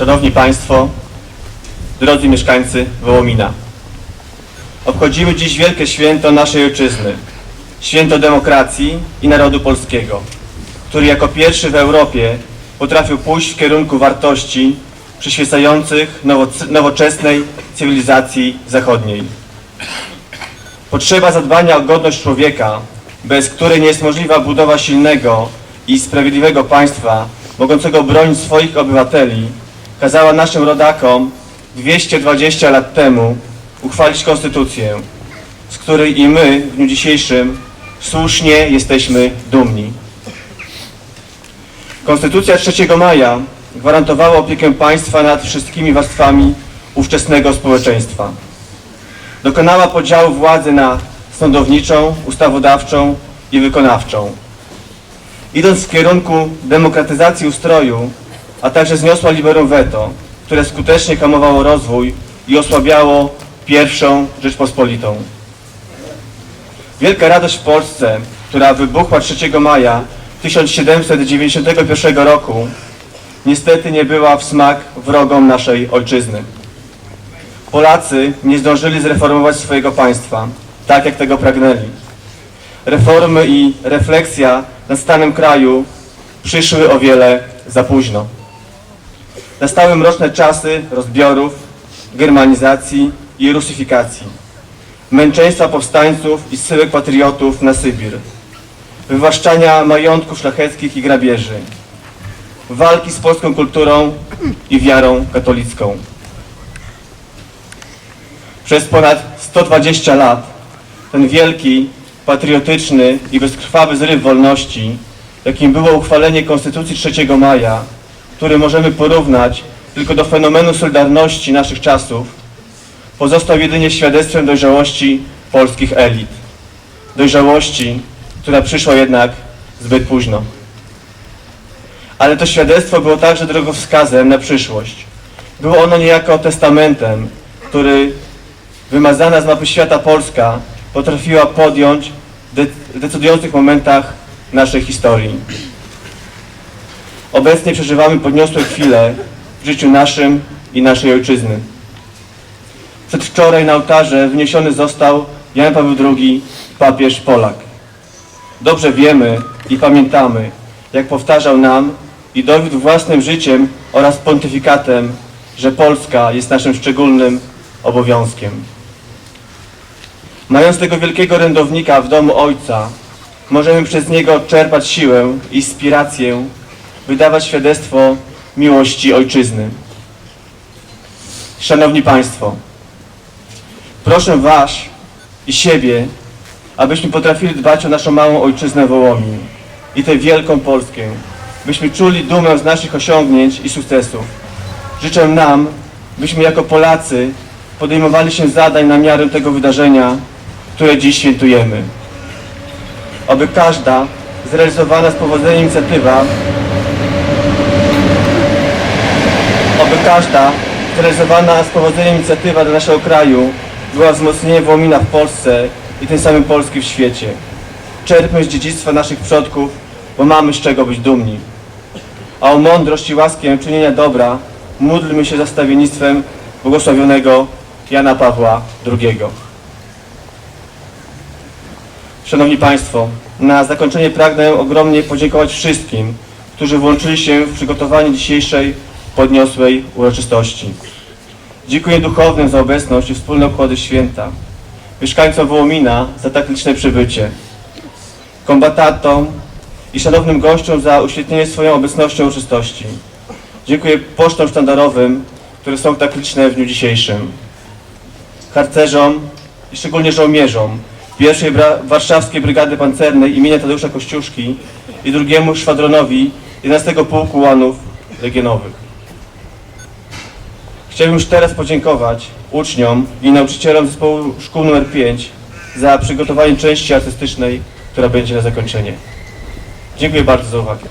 Szanowni Państwo, drodzy mieszkańcy Wołomina. Obchodzimy dziś wielkie święto naszej ojczyzny, święto demokracji i narodu polskiego, który jako pierwszy w Europie potrafił pójść w kierunku wartości przyświecających nowoc- nowoczesnej cywilizacji zachodniej. Potrzeba zadbania o godność człowieka, bez której nie jest możliwa budowa silnego i sprawiedliwego państwa, mogącego bronić swoich obywateli, kazała naszym rodakom 220 lat temu uchwalić konstytucję, z której i my w dniu dzisiejszym słusznie jesteśmy dumni. Konstytucja 3 maja gwarantowała opiekę państwa nad wszystkimi warstwami ówczesnego społeczeństwa. Dokonała podziału władzy na sądowniczą, ustawodawczą i wykonawczą. Idąc w kierunku demokratyzacji ustroju, a także zniosła liberum veto, które skutecznie hamowało rozwój i osłabiało pierwszą Rzeczpospolitą. Wielka radość w Polsce, która wybuchła 3 maja 1791 roku, niestety nie była w smak wrogom naszej ojczyzny. Polacy nie zdążyli zreformować swojego państwa, tak jak tego pragnęli. Reformy i refleksja nad stanem kraju przyszły o wiele za późno. Nastały mroczne czasy rozbiorów, germanizacji i rusyfikacji, męczeństwa powstańców i zsyłek patriotów na Sybir, wywłaszczania majątków szlacheckich i grabieży, walki z polską kulturą i wiarą katolicką. Przez ponad 120 lat ten wielki, patriotyczny i bezkrwawy zryw wolności, jakim było uchwalenie Konstytucji 3 maja, który możemy porównać tylko do fenomenu solidarności naszych czasów, pozostał jedynie świadectwem dojrzałości polskich elit. Dojrzałości, która przyszła jednak zbyt późno. Ale to świadectwo było także drogowskazem na przyszłość. Było ono niejako testamentem, który wymazana z mapy świata Polska potrafiła podjąć w decydujących momentach naszej historii. Obecnie przeżywamy podniosłe chwile w życiu naszym i naszej ojczyzny. Przedwczoraj na ołtarze wyniesiony został Jan Paweł II, papież Polak. Dobrze wiemy i pamiętamy, jak powtarzał nam i dowiódł własnym życiem oraz pontyfikatem, że Polska jest naszym szczególnym obowiązkiem. Mając tego wielkiego rędownika w domu Ojca, możemy przez niego czerpać siłę inspirację, wydawać świadectwo miłości Ojczyzny. Szanowni Państwo, proszę Was i siebie, abyśmy potrafili dbać o naszą małą Ojczyznę Wołomin i tę wielką Polskę, byśmy czuli dumę z naszych osiągnięć i sukcesów. Życzę nam, byśmy jako Polacy podejmowali się zadań na miarę tego wydarzenia, które dziś świętujemy. Aby każda zrealizowana z powodzeniem inicjatywa, aby każda zrealizowana z powodzeniem inicjatywa dla naszego kraju była wzmocnieniem Wołomina w Polsce i tym samym Polski w świecie. Czerpmy z dziedzictwa naszych przodków, bo mamy z czego być dumni. A o mądrość i łaskę czynienia dobra módlmy się za stawiennictwem błogosławionego Jana Pawła II. Szanowni Państwo, na zakończenie pragnę ogromnie podziękować wszystkim, którzy włączyli się w przygotowanie dzisiejszej podniosłej uroczystości. Dziękuję duchownym za obecność i wspólne obchody święta, mieszkańcom Wołomina za tak liczne przybycie, kombatantom i szanownym gościom za uświetnienie swoją obecnością uroczystości. Dziękuję pocztom sztandarowym, które są tak liczne w dniu dzisiejszym, harcerzom i szczególnie żołnierzom pierwszej Warszawskiej Brygady Pancernej imienia Tadeusza Kościuszki i drugiemu szwadronowi 11 Pułku Łanów Legionowych. Chciałbym już teraz podziękować uczniom i nauczycielom zespołu szkół nr 5 za przygotowanie części artystycznej, która będzie na zakończenie. Dziękuję bardzo za uwagę.